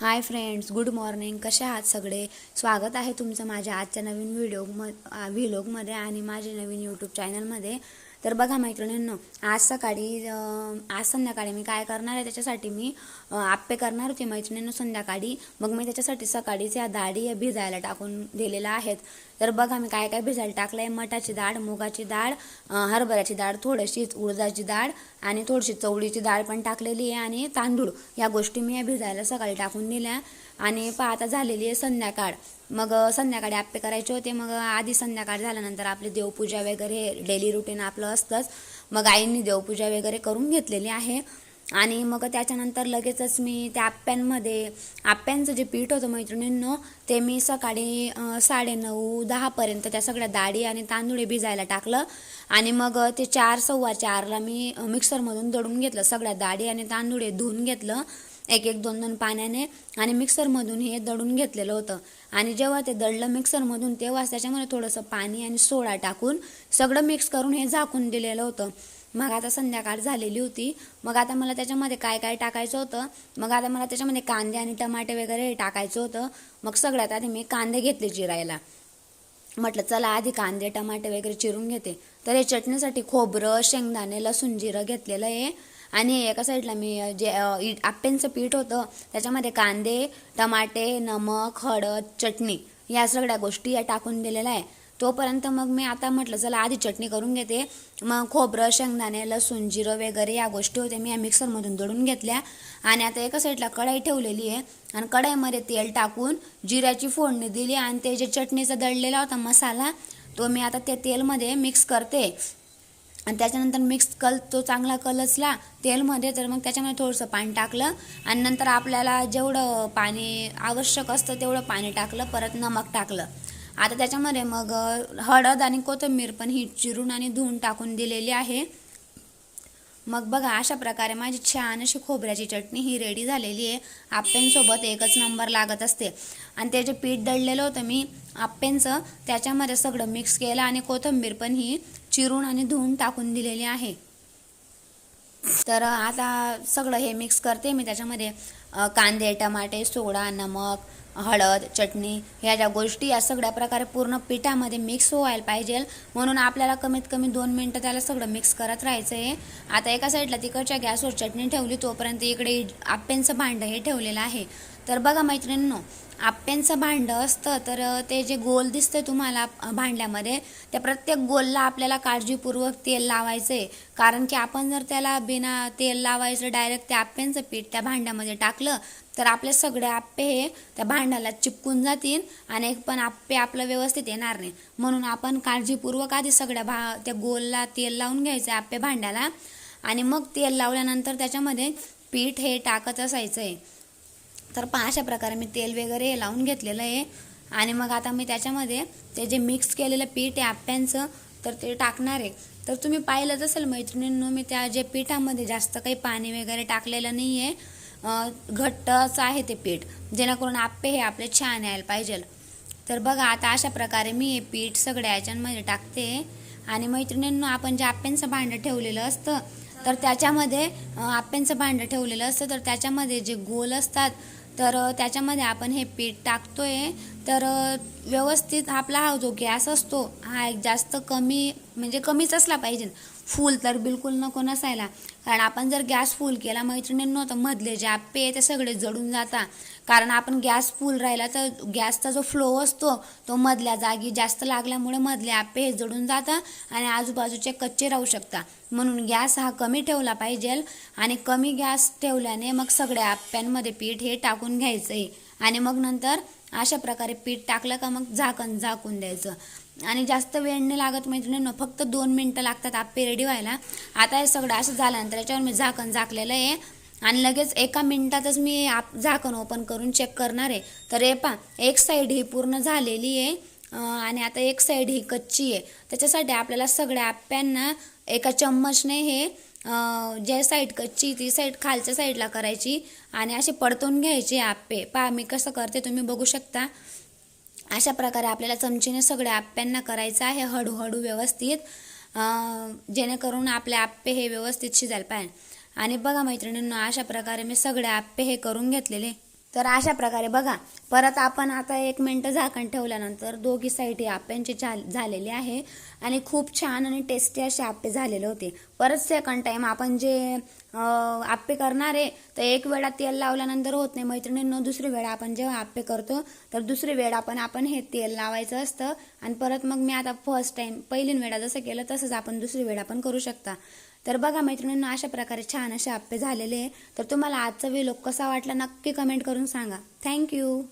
Hi friends good morning. कसे आहात सगळे? स्वागत आहे तुमचं माझ्या आजच्या नवीन व्हिडिओ म व्हिलॉगमध्ये आणि माझे नवीन यूट्यूब चॅनलमध्ये. तर बघा मैत्रिणींनो आज सकाळी आज संध्याकाळी मी काय करणार आहे त्याच्यासाठी मी आप्पे करणार होते मैत्रिणींनो संध्याकाळी. मग मी त्याच्यासाठी सकाळीच या दाढी या भिजायला टाकून दिलेल्या आहेत. तर बघा मी काय काय भिजायला टाकलं आहे मटाची डाळ मुगाची डाळ हरभऱ्याची डाळ थोडीशीच उडदाची डाळ आणि थोडीशी चवळीची डाळ पण टाकलेली आहे आणि तांदूळ या गोष्टी मी या भिजायला सकाळी टाकून दिल्या. आणि पहा आता झालेली आहे संध्याकाळ. मग संध्याकाळी आप्पे करायचे होते. मग आधी संध्याकाळ झाल्यानंतर आपली देवपूजा वगैरे डेली रुटीन आपलं असतंच. मग आईंनी देवपूजा वगैरे करून घेतलेली आहे. आणि मग त्याच्यानंतर लगेचच मी त्या आप्प्यांमध्ये आप्प्यांचं जे पीठ होतं मैत्रिणींनो ते मी सकाळी साडे साडेनऊ दहापर्यंत त्या सगळ्या डाळी आणि तांदूळे भिजायला टाकलं. आणि मग ते चार सव्वा चारला मी मिक्सरमधून दडून घेतलं सगळ्या डाळी आणि तांदूळे धुवून घेतलं एक एक दोन दोन पाण्याने आणि मिक्सरमधून हे दळून घेतलेलं होतं. आणि जेव्हा ते दळलं मिक्सरमधून तेव्हाच त्याच्यामध्ये थोडंसं पाणी आणि सोडा टाकून सगळं मिक्स करून हे झाकून दिलेलं होतं. मग आता संध्याकाळ झालेली होती. मग आता मला त्याच्यामध्ये काय काय टाकायचं होतं? मग आता मला त्याच्यामध्ये कांदे आणि टमाटे वगैरे हे टाकायचं होतं. मग सगळ्यात आधी मी कांदे घेतले चिरायला. म्हटलं चला आधी कांदे टमाटे वगैरे चिरून घेते. तर हे चटणीसाठी खोबरं शेंगदाणे लसूण जिरं घेतलेलं आहे. आणि एका साईडला मी जे इ- आप्यांचं पीठ होतं त्याच्यामध्ये कांदे टमाटे नमक हळद चटणी या सगळ्या गोष्टी या टाकून दिलेल्या आहे. तोपर्यंत मग मी आता म्हटलं चला आधी चटणी करून घेते. मग खोबरं शेंगदाणे लसूण जिरं वगैरे या गोष्टी होत्या मी या मिक्सरमधून दळून घेतल्या. आणि आता एका साईडला कढाई ठेवलेली आहे. आणि कढाईमध्ये तेल टाकून जिऱ्याची फोडणी दिली आणि ते जे चटणीचा दळलेला होता मसाला तो मी आता त्या तेलमध्ये मिक्स करते. आणि त्याच्यानंतर मिक्स कल तो चांगला कलचला तेलमध्ये तर मग त्याच्यामध्ये थोडंसं पाणी टाकलं. आणि नंतर आपल्याला जेवढं पाणी आवश्यक असतं तेवढं पाणी टाकलं परत नमक टाकलं. आता त्याच्यामध्ये मग हळद आणि कोथिंबीर पण ही चिरून आणि धुवून टाकून दिलेली आहे. मग बघा अशा प्रकारे माझी छान अशी खोबऱ्याची चटणी ही रेडी झालेली आहे. आप्प्यांसोबत एकच नंबर लागत असते. आणि त्याचे पीठ दळलेलं होतं मी आप्प्यांचं त्याच्यामध्ये सगळं मिक्स केलं आणि कोथिंबीर पण ही चिरून आणि धुवून टाकून दिलेली आहे. तर आता सगळं हे मिक्स करते मी त्याच्यामध्ये कांदे टमाटे सोडा नमक हळद चटणी ह्या ज्या गोष्टी या सगळ्या प्रकारे पूर्ण पिठामध्ये मिक्स व्हायला पाहिजे. म्हणून आपल्याला कमीत कमी दोन मिनटं त्याला सगळं मिक्स करत राहायचं आहे आता एका साईडला तिकडच्या गॅसवर चटणी ठेवली तोपर्यंत इकडे आप्यांचं भांडं हे ठेवलेलं आहे. तर बघा मैत्रिणींनो आप्यांचं भांडं असतं तर ते जे गोल दिसतं तुम्हाला भांड्यामध्ये त्या प्रत्येक गोलला आपल्याला काळजीपूर्वक तेल लावायचं आहे कारण की आपण जर त्याला बिना तेल लावायचं डायरेक्ट त्या आप्यांचं पीठ त्या भांड्यामध्ये टाकलं तर आपले सगळे आप्पे हे त्या भांड्याला चिपकून जातील आणि एक पण आप्पे आपलं व्यवस्थित येणार नाही. म्हणून आपण काळजीपूर्वक आधी सगळ्या भा त्या गोलला तेल लावून घ्यायचं आप्पे भांड्याला आणि मग तेल लावल्यानंतर त्याच्यामध्ये पीठ हे टाकत असायचं आहे तर पहा अशा प्रकारे मी तेल वगैरे लावून घेतलेलं आहे. आणि मग आता मी त्याच्यामध्ये ते जे मिक्स केलेलं पीठ आहे आप्यांचं तर ते टाकणार आहे. तर तुम्ही पाहिलंच असेल मैत्रिणींनो मी त्या जे पिठामध्ये जास्त काही पाणी वगैरे टाकलेलं नाही आहे घट्टच आहे ते पीठ. जेणेकरून आप्पे हे आपले छान यायला पाहिजे. तर बघा आता अशा प्रकारे मी हे पीठ सगळ्या याच्यांमध्ये टाकते. आणि मैत्रिणींनो आपण जे आप्यांचं भांडं ठेवलेलं असतं तर त्याच्यामध्ये आप्यांचं भांडं ठेवलेलं असतं तर त्याच्यामध्ये जे गोल असतात तर त्याच्यामध्ये आपण हे पीठ टाकतोय. तर व्यवस्थित आपला हा जो गॅस असतो हा एक जास्त कमी म्हणजे कमीच असला पाहिजे. फुल तर बिलकुल नको नसायला. कारण आपण जर गॅस फुल केला मैत्रिणींनो तर मधले जे आप्पे ते सगळे जडून जातात. कारण आपण गॅस फुल राहिला तर गॅसचा जो फ्लो असतो तो मधल्या जागी जास्त लागल्यामुळे मधले आप्पे हे जडून जातात आणि आजूबाजूचे कच्चे राहू शकतात. म्हणून गॅस हा कमी ठेवला पाहिजे आणि कमी गॅस ठेवल्याने मग सगळ्या आप्प्यांमध्ये पीठ हे टाकून घ्यायचं आहे आणि मग नंतर अशा प्रकारे पीठ टाकलं का मग झाकण झाकून द्यायचं. आणि जास्त वेळ नाही लागत मैत्रिणींनो फक्त दोन मिनटं लागतात आप्पे रेडी व्हायला. आता हे सगळं असं झाल्यानंतर याच्यावर मी झाकण झाकलेलं आहे. आणि लगेच एका मिनिटातच मी आप झाकण ओपन करून चेक करणार आहे. तर हे पा एक साईड ही पूर्ण झालेली आहे. आणि आता एक साईड ही कच्ची आहे. त्याच्यासाठी आपल्याला सगळ्या आप्यांना एका चम्मचने हे ज्या जे साईड कच्ची ती साईड खालच्या साईडला करायची आणि असे पडतून घ्यायचे आप्पे. पहा मी कसं करते तुम्ही बघू शकता. अशा प्रकारे आपल्याला चमचीने सगळ्या आप्प्यांना करायचं आहे हळूहळू व्यवस्थित. जेणेकरून आपले आप्पे हे व्यवस्थित शिजायला पाहिजे आणि बघा मैत्रिणींना अशा प्रकारे मी सगळे आप्पे हे करून घेतलेले. तर अशा प्रकारे बघा परत आपण आता एक मिनटं झाकण ठेवल्यानंतर दोघी साईड आप्यांचे झाल- झालेले आहे आणि खूप छान आणि टेस्टी असे आप्पे झालेले होते. परत सेकंड टाइम आपण जे आप्पे करणार आहे तर एक वेळा तेल लावल्यानंतर होत नाही मैत्रिणींनो दुसरी वेळा आपण जेव्हा आप्पे करतो तर दुसरी वेळा आपण आपण हे तेल लावायचं असतं. आणि परत मग मी आता फर्स्ट टाइम पहिली वेळा जसं केलं तसंच आपण दुसरी वेळा पण करू शकता. तर बघा मैत्रिणींना अशा प्रकारे छान असे आप्पे झालेले आहे. तर तुम्हाला आजचा व्हिडिओ कसा वाटला नक्की कमेंट करून सांगा. थँक्यू